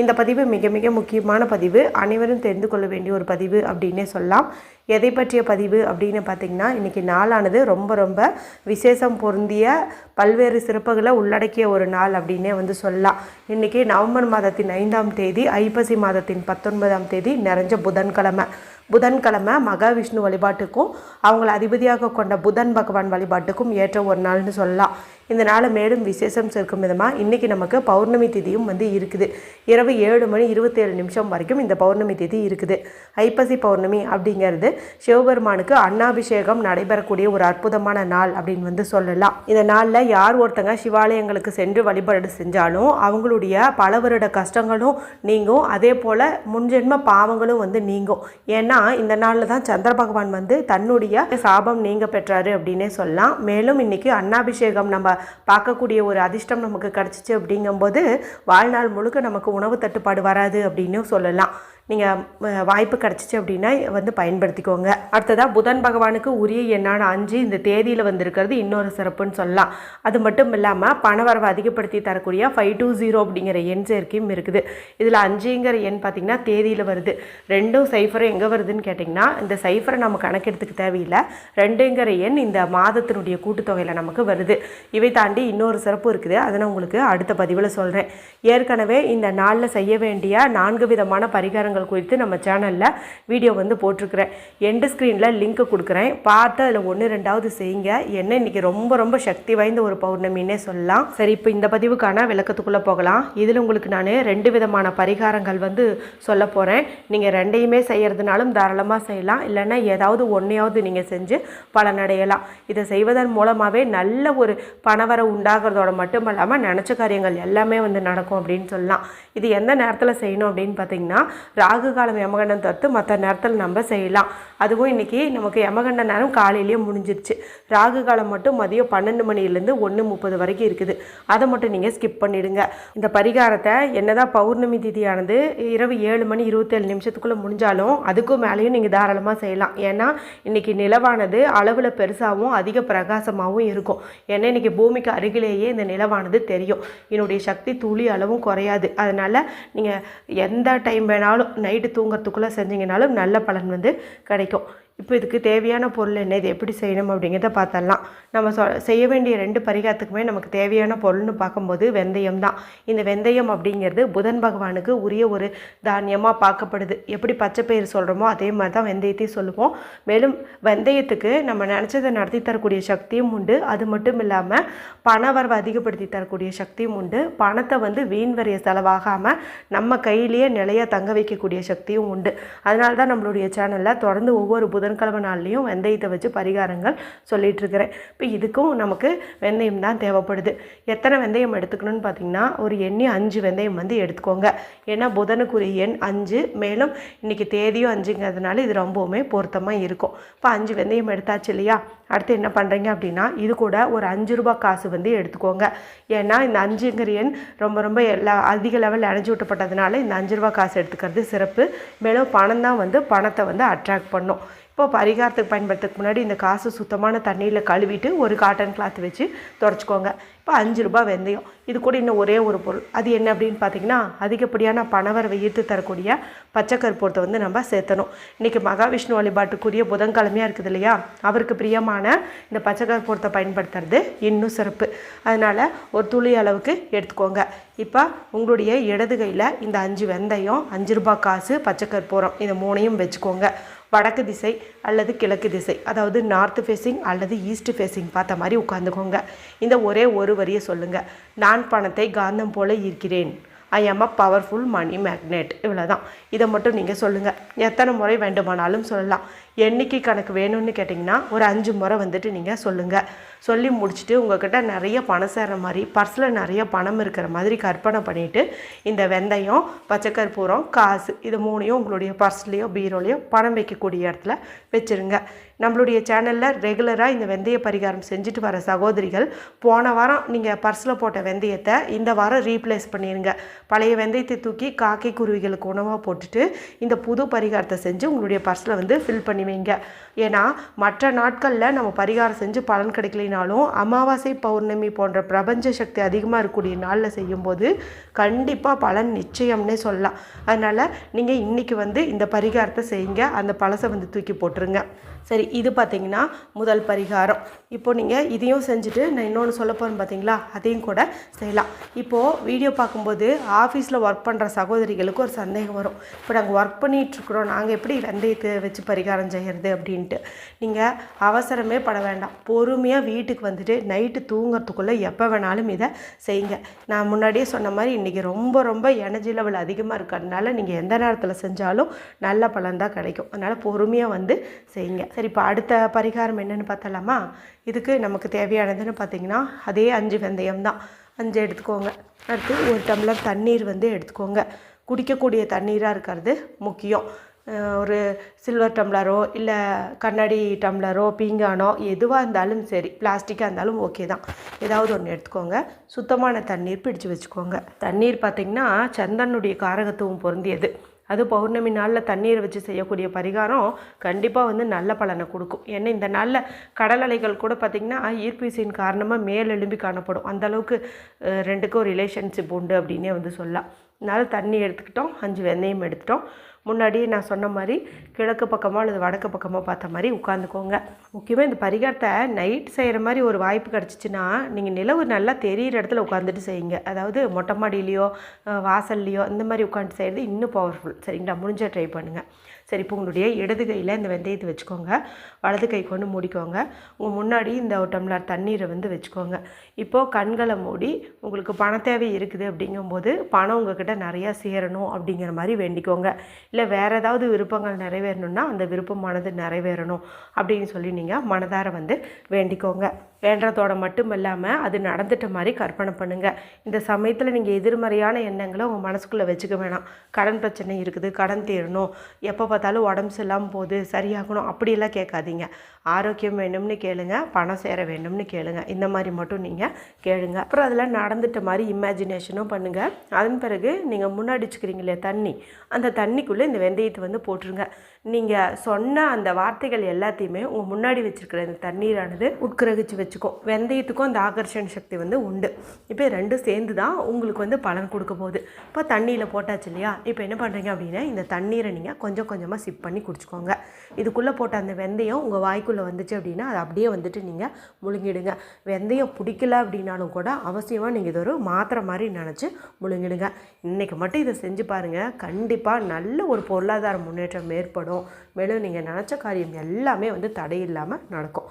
இந்த பதிவு மிக மிக முக்கியமான பதிவு. அனைவரும் தெரிந்து கொள்ள வேண்டிய ஒரு பதிவு அப்படின்னே சொல்லலாம். எதை பற்றிய பதிவு அப்படின்னு பார்த்திங்கன்னா இன்றைக்கி நாளானது ரொம்ப ரொம்ப விசேஷம் பொருந்திய பல்வேறு சிறப்புகளை உள்ளடக்கிய ஒரு நாள் அப்படின்னே வந்து சொல்லலாம். இன்றைக்கி நவம்பர் மாதத்தின் ஐந்தாம் தேதி ஐப்பசி மாதத்தின் பத்தொன்பதாம் தேதி நிறைஞ்ச புதன்கிழமை. புதன்கிழமை மகாவிஷ்ணு வழிபாட்டுக்கும் அவங்கள அதிபதியாக கொண்ட புதன் பகவான் வழிபாட்டுக்கும் ஏற்ற ஒரு நாள்னு சொல்லலாம். இந்த நாளை மேலும் விசேஷம் சேர்க்கும் விதமாக இன்றைக்கி நமக்கு பௌர்ணமி திதியும் வந்து இருக்குது. இரவு ஏழு மணி இருபத்தேழு நிமிஷம் வரைக்கும் இந்த பௌர்ணமி திதி இருக்குது. ஐப்பசி பௌர்ணமி அப்படிங்கிறது சிவபெருமானுக்கு அன்னாபிஷேகம் நடைபெறக்கூடிய ஒரு அற்புதமான நாள் அப்படின்னு வந்து சொல்லலாம். இந்த நாளில் யார் ஒருத்தங்க சிவாலயங்களுக்கு சென்று வழிபாடு செஞ்சாலும் அவங்களுடைய பல வருட கஷ்டங்களும் நீங்கும். அதே போல் முன்ஜென்ம பாவங்களும் வந்து நீங்கும். ஏன்னா இந்த நாளில் தான் சந்திர பகவான் வந்து தன்னுடைய சாபம் நீங்க பெற்றாரு அப்படின்னே சொல்லலாம். மேலும் இன்னைக்கு அன்னாபிஷேகம் நம்ம பார்க்கக்கூடிய ஒரு அதிர்ஷ்டம் நமக்கு கிடச்சிச்சு அப்படிங்கும்போது வாழ்நாள் முழுக்க நமக்கு உணவு தட்டுப்பாடு வராது அப்படின்னு சொல்லலாம். நீங்கள் வாய்ப்பு கிடச்சிச்சு அப்படின்னா வந்து பயன்படுத்திக்கோங்க. அடுத்ததாக புதன் பகவானுக்கு உரிய எண்ணான அஞ்சு இந்த தேதியில் வந்திருக்கிறது இன்னொரு சிறப்புன்னு சொல்லலாம். அது மட்டும் இல்லாமல் பணவரவை அதிகப்படுத்தி தரக்கூடிய ஃபைவ் டூ ஜீரோ அப்படிங்கிற எண் சேர்க்கையும் இருக்குது. இதில் அஞ்சுங்கிற எண் பார்த்திங்கன்னா தேதியில் வருது. ரெண்டும் சைஃபரும் எங்கே வருதுன்னு கேட்டிங்கன்னா இந்த சைஃபரை நம்ம கணக்கெடுத்துக்க தேவையில்லை. ரெண்டுங்கிற எண் இந்த மாதத்தினுடைய கூட்டுத்தொகையில் நமக்கு வருது. இவை தாண்டி இன்னொரு சிறப்பு இருக்குது. அதை நான் உங்களுக்கு அடுத்த பதிவில் சொல்கிறேன் ஏற்கனவே இந்த நாளில் செய்ய வேண்டிய நான்கு விதமான பரிகாரங்கள் குறித்து நம்ம சேனலில் வீடியோ வந்து போட்டிருக்கிறேன். எண்டு ஸ்க்ரீனில் லிங்க் கொடுக்குறேன். பார்த்து அதில் ஒன்று ரெண்டாவது செய்யுங்க. என்ன இன்றைக்கி ரொம்ப ரொம்ப சக்தி வாய்ந்த ஒரு பௌர்ணமின்னே சொல்லலாம். சரி இப்போ இந்த பதிவுக்கான விளக்கத்துக்குள்ளே போகலாம். இதில் உங்களுக்கு நான் ரெண்டு விதமான பரிகாரங்கள் வந்து சொல்ல போகிறேன் நீங்கள் ரெண்டையுமே செய்கிறதுனாலும் தாராளமாக செய்யலாம். இல்லைன்னா ஏதாவது ஒன்றையாவது நீங்கள் செஞ்சு பலனடையலாம். இதை செய்வதன் மூலமாகவே நல்ல ஒரு பணவர உண்டாகிறதோட மட்டும் இல்லாமல் நினச்ச காரியங்கள் எல்லாமே வந்து நடக்கும் அப்படின்னு சொல்லலாம். இது எந்த நேரத்தில் செய்யணும் அப்படின்னு பார்த்தீங்கன்னா ராகு காலம் யமகண்டம் தவிர்த்து மற்ற நேரத்தில் நம்ம செய்யலாம். அதுவும் இன்றைக்கி நமக்கு யமகண்ட நேரம் காலையிலேயே முடிஞ்சிருச்சு. ராகு காலம் மட்டும் மதியம் பன்னெண்டு மணிலேருந்து ஒன்று முப்பது வரைக்கும் இருக்குது. அதை மட்டும் நீங்கள் ஸ்கிப் பண்ணிவிடுங்க இந்த பரிகாரத்தை என்னதான் பௌர்ணமி திதியானது இரவு ஏழு மணி இருபத்தேழு நிமிஷத்துக்குள்ளே முடிஞ்சாலும் அதுக்கும் மேலேயும் நீங்கள் தாராளமாக செய்யலாம். ஏன்னா இன்றைக்கி நிலவானது அளவில் பெருசாகவும் அதிக பிரகாசமாகவும் இருக்கும். ஏன்னா இன்றைக்கி பூமிக்கு அருகிலேயே இந்த நிலவானது தெரியும். என்னுடைய சக்தி துளி அளவும் குறையாது. அதனால் நீங்கள் எந்த டைம் வேணாலும் நைட்டு தூங்குறதுக்குள்ளே செஞ்சீங்கனாலும் நல்ல பலன் வந்து கிடைக்கும். இப்போ இதுக்கு தேவையான பொருள் என்ன இது எப்படி செய்யணும் அப்படிங்கிறத பார்த்தரலாம் நம்ம சொ செய்ய வேண்டிய ரெண்டு பரிகாரத்துக்குமே நமக்கு தேவையான பொருள்னு பார்க்கும்போது வெந்தயம் தான். இந்த வெந்தயம் அப்படிங்கிறது புதன் பகவானுக்கு உரிய ஒரு தானியமாக பார்க்கப்படுது. எப்படி பச்சை பயிர் சொல்கிறோமோ அதே மாதிரி தான் வெந்தயத்தையும் சொல்லுவோம். மேலும் வெந்தயத்துக்கு நம்ம நினச்சதை நடத்தி தரக்கூடிய சக்தியும் உண்டு. அது மட்டும் இல்லாமல் பண வரவை அதிகப்படுத்தி தரக்கூடிய சக்தியும் உண்டு. பணத்தை வந்து வீண் வரைய செலவாகாமல் நம்ம கையிலேயே நிலையாக தங்க வைக்கக்கூடிய சக்தியும் உண்டு. அதனால தான் நம்மளுடைய சேனலில் தொடர்ந்து ஒவ்வொரு புதன்கிழமை நாள்லேயும் வெந்தயத்தை வச்சு பரிகாரங்கள் சொல்லிகிட்ருக்கிறேன் இப்போ இதுக்கும் நமக்கு வெந்தயம் தான் தேவைப்படுது. எத்தனை வெந்தயம் எடுத்துக்கணும்னு பார்த்தீங்கன்னா ஒரு எண்ணி அஞ்சு வெந்தயம் வந்து எடுத்துக்கோங்க. ஏன்னா புதனுக்குரிய எண் அஞ்சு மேலும் இன்றைக்கி தேதியும் அஞ்சுங்கிறதுனால இது ரொம்பவுமே பொருத்தமாக இருக்கும். இப்போ அஞ்சு வெந்தயம் எடுத்தாச்சு இல்லையா? அடுத்து என்ன பண்ணுறீங்க அப்படின்னா இது கூட ஒரு அஞ்சு ரூபாய் காசு வந்து எடுத்துக்கோங்க. ஏன்னா இந்த அஞ்சுங்கிற எண் ரொம்ப ரொம்ப எல்லா அதிக லெவலில் அணைஞ்சு விட்டப்பட்டதுனால இந்த அஞ்சு ரூபாய் காசு எடுத்துக்கிறது சிறப்பு. மேலும் பணம் தான் வந்து பணத்தை வந்து அட்ராக்ட் பண்ணும். இப்போ பரிகாரத்துக்கு பயன்படுத்துறதுக்கு முன்னாடி இந்த காசு சுத்தமான தண்ணியில் கழுவிட்டு ஒரு காட்டன் கிளாத் வச்சு துடைச்சிக்கோங்க. இப்போ அஞ்சு ரூபாய் வெந்தயம். இது கூட இன்னும் ஒரே ஒரு பொருள். அது என்ன அப்படின்னு பார்த்தீங்கன்னா அதிகப்படியான பணவரவை ஈர்த்து தரக்கூடிய பச்சை வந்து நம்ம சேர்த்தணும். இன்றைக்கி மகாவிஷ்ணு வழிபாட்டுக்குரிய புதன்கிழமையாக இருக்குது இல்லையா? அவருக்கு பிரியமான இந்த பச்சை பயன்படுத்துறது இன்னும் சிறப்பு. அதனால் ஒரு துளி அளவுக்கு எடுத்துக்கோங்க. இப்போ உங்களுடைய இடது கையில் இந்த அஞ்சு வெந்தயம் அஞ்சு ரூபாய் காசு பச்சைக்கற்பூரம் இந்த மூணையும் வச்சுக்கோங்க. வடக்கு திசை அல்லது கிழக்கு திசை அதாவது நார்த் ஃபேஸிங் அல்லது ஈஸ்ட் ஃபேஸிங் பார்த்த மாதிரி உட்காந்துக்கோங்க இந்த ஒரே ஒரு வரியை சொல்லுங்கள் நான் பணத்தை காந்தம் போல ஈர்க்கிறேன். ஐ ஆம் அ பவர்ஃபுல் மணி மேக்னெட் இவ்வளோ தான் இதை மட்டும் நீங்கள் சொல்லுங்கள் எத்தனை முறை வேண்டுமானாலும் சொல்லலாம். என்றைக்கு கணக்கு வேணும்னு கேட்டிங்கன்னா ஒரு அஞ்சு முறை வந்துட்டு நீங்கள் சொல்லுங்கள் சொல்லி முடிச்சுட்டு உங்கள்கிட்ட நிறைய பணம் சேர்ற மாதிரி பர்ஸில் நிறைய பணம் இருக்கிற மாதிரி கற்பனை பண்ணிவிட்டு இந்த வெந்தயம் பச்சைக்கற்பூரம் காசு இது மூணையும் உங்களுடைய பர்ஸ்லேயோ பீரோலையோ பணம் வைக்கக்கூடிய இடத்துல வச்சுருங்க. நம்மளுடைய சேனலில் ரெகுலராக இந்த வெந்தய பரிகாரம் செஞ்சுட்டு வர சகோதரிகள் போன வாரம் நீங்கள் பர்ஸில் போட்ட வெந்தயத்தை இந்த வாரம் ரீப்ளேஸ் பண்ணிடுங்க பழைய வெந்தயத்தை தூக்கி காக்கை குருவிகளுக்கு உணவாக போட்டுட்டு இந்த புது பரிகாரத்தை செஞ்சு உங்களுடைய பர்ஸில் வந்து ஃபில் பண்ணி வைங்க ஏன்னா மற்ற நாட்களில் நம்ம பரிகாரம் செஞ்சு பலன் கிடைக்கலினாலும் அமாவாசை பௌர்ணமி போன்ற பிரபஞ்ச சக்தி அதிகமாக இருக்கக்கூடிய நாளில் செய்யும்போது கண்டிப்பாக பலன் நிச்சயம்னே சொல்லலாம். அதனால் நீங்கள் இன்றைக்கி வந்து இந்த பரிகாரத்தை செய்யுங்க. அந்த பழசை வந்து தூக்கி போட்டுருங்க. சரி இது பார்த்தீங்கன்னா முதல் பரிகாரம். இப்போ நீங்கள் இதையும் செஞ்சுட்டு நான் இன்னொன்று சொல்ல போகிறேன் பார்த்தீங்களா அதையும் கூட செய்யலாம். இப்போது வீடியோ பார்க்கும்போது ஆஃபீஸில் ஒர்க் பண்ணுற சகோதரிகளுக்கு ஒரு சந்தேகம் வரும். இப்போ நாங்கள் ஒர்க் பண்ணிகிட்ருக்குறோம் நாங்கள் எப்படி வெந்தயத்தை வச்சு பரிகாரம் செய்கிறது அப்படின்னு அப்படின்ட்டு. நீங்கள் அவசரமே பட வேண்டாம். பொறுமையாக வீட்டுக்கு வந்துட்டு நைட்டு தூங்குறதுக்குள்ளே எப்போ வேணாலும் இதை செய்யுங்க. நான் முன்னாடியே சொன்ன மாதிரி இன்றைக்கி ரொம்ப ரொம்ப எனர்ஜி லெவல் அதிகமாக இருக்கிறதுனால நீங்கள் எந்த நேரத்தில் செஞ்சாலும் நல்ல பலன் தான் கிடைக்கும். அதனால் பொறுமையாக வந்து செய்யுங்க. சரி இப்போ அடுத்த பரிகாரம் என்னென்னு பார்த்தலாமா இதுக்கு நமக்கு தேவையானதுன்னு பார்த்தீங்கன்னா அதே அஞ்சு வெந்தயம் தான். அஞ்சு எடுத்துக்கோங்க. அடுத்து ஒரு டம்ளர் தண்ணீர் வந்து எடுத்துக்கோங்க. குடிக்கக்கூடிய தண்ணீராக இருக்கிறது முக்கியம். ஒரு சில்வர் டம்ளரோ இல்லை கண்ணாடி டம்ளரோ பீங்கானோ எதுவாக இருந்தாலும் சரி பிளாஸ்டிக்காக இருந்தாலும் ஓகே தான். ஏதாவது ஒன்று எடுத்துக்கோங்க. சுத்தமான தண்ணீர் பிடிச்சு வச்சுக்கோங்க. தண்ணீர் பார்த்திங்கன்னா சந்தனுடைய காரகத்துவம் பொருந்தியது. அது பௌர்ணமி நாளில் தண்ணீரை வச்சு செய்யக்கூடிய பரிகாரம் கண்டிப்பாக வந்து நல்ல பலனை கொடுக்கும். ஏன்னா இந்த நாளில் கடல் அலைகள் கூட பார்த்திங்கன்னா ஈர்ப்பு விசையின் காரணமாக மேல் எழும்பி காணப்படும். அந்தளவுக்கு ரெண்டுக்கும் ரிலேஷன்ஷிப் உண்டு அப்படின்னே வந்து சொல்லலாம். அதனால் தண்ணி எடுத்துக்கிட்டோம். அஞ்சு வெந்தயம் எடுத்துட்டோம். முன்னாடியே நான் சொன்ன மாதிரி கிழக்கு பக்கமோ அல்லது வடக்கு பக்கமோ பார்த்த மாதிரி உட்காந்துக்கோங்க. முக்கியமாக இந்த பரிகாரத்தை நைட் செய்கிற மாதிரி ஒரு வாய்ப்பு கிடச்சிச்சின்னா நீங்கள் நிலவு நல்லா தெரியிற இடத்துல உட்காந்துட்டு செய்யுங்க. அதாவது மொட்டை மாடியிலையோ வாசல்லையோ இந்த மாதிரி உட்காந்து செய்கிறது இன்னும் பவர்ஃபுல் சரிங்களா? முடிஞ்ச ட்ரை பண்ணுங்கள் சரி இப்போ உங்களுடைய இடது கையில் இந்த வெந்தயத்தை வச்சுக்கோங்க. வலது கை கொண்டு மூடிக்கோங்க. உங்கள் முன்னாடி இந்த ஒரு டம்ளர் தண்ணீரை வந்து வச்சுக்கோங்க. இப்போது கண்களை மூடி உங்களுக்கு பண தேவை இருக்குது அப்படிங்கும்போது பணம் உங்ககிட்ட நிறையா சேரணும் அப்படிங்கிற மாதிரி வேண்டிக்கோங்க. இல்லை வேறு ஏதாவது விருப்பங்கள் நிறைவேறணும்னா அந்த விருப்பமானது நிறைவேறணும் அப்படின்னு சொல்லி நீங்கள் மனதார வந்து வேண்டிக்கோங்க. வேண்டதோட மட்டும் இல்லாமல் அது நடந்துட்ட மாதிரி கற்பனை பண்ணுங்கள் இந்த சமயத்தில் நீங்கள் எதிர்மறையான எண்ணங்களை உங்கள் மனசுக்குள்ளே வச்சுக்க வேணாம். கடன் பிரச்சனை இருக்குது கடன் தீரணும் எப்போ பார்த்தாலும் உடம்பு சரியில்லாமல் போகுது சரியாகணும் அப்படியெல்லாம் கேட்காதீங்க. ஆரோக்கியம் வேணும்னு கேளுங்க பணம் சேர வேணும்னு கேளுங்க. இந்த மாதிரி மட்டும் நீங்கள் கேளுங்க. அப்புறம் அதில் நடந்துட்ட மாதிரி இமேஜினேஷனும் பண்ணுங்கள் அதன் பிறகு நீங்கள் முன்னாடிச்சுக்கிறீங்களே தண்ணி அந்த தண்ணிக்குள்ளே இந்த வெந்தயத்தை வந்து போட்டுருங்க. நீங்கள் சொன்ன அந்த வார்த்தைகள் எல்லாத்தையுமே உங்கள் முன்னாடி வச்சுருக்கிற இந்த தண்ணீரானது உட்கிரகிச்சு வச்சுக்கோ. வெந்தயத்துக்கும் அந்த ஆகர்ஷண சக்தி வந்து உண்டு. இப்போ ரெண்டும் சேர்ந்து தான் உங்களுக்கு வந்து பலன் கொடுக்க போகுது. இப்போ தண்ணியில் போட்டாச்சு இல்லையா? இப்போ என்ன பண்ணுறீங்க அப்படின்னா இந்த தண்ணீரை நீங்கள் கொஞ்சம் கொஞ்சமாக சிப் பண்ணி குடிச்சுக்கோங்க. இதுக்குள்ளே போட்ட அந்த வெந்தயம் உங்கள் வாய்க்குள்ளே வந்துச்சு அப்படின்னா அது அப்படியே வந்துட்டு நீங்கள் முழுங்கிடுங்க. வெந்தயம் பிடிக்கல அப்படின்னாலும் கூட அவசியமாக நீங்கள் இது ஒரு மாத்திரை மாதிரி நினச்சி முழுங்கிடுங்க. இன்றைக்கி மட்டும் இதை செஞ்சு பாருங்கள் கண்டிப்பாக நல்ல ஒரு பொருளாதார முன்னேற்றம் ஏற்படும். மேலும் நீங்கள் நினச்ச காரியம் எல்லாமே வந்து தடையில்லாமல் நடக்கும்.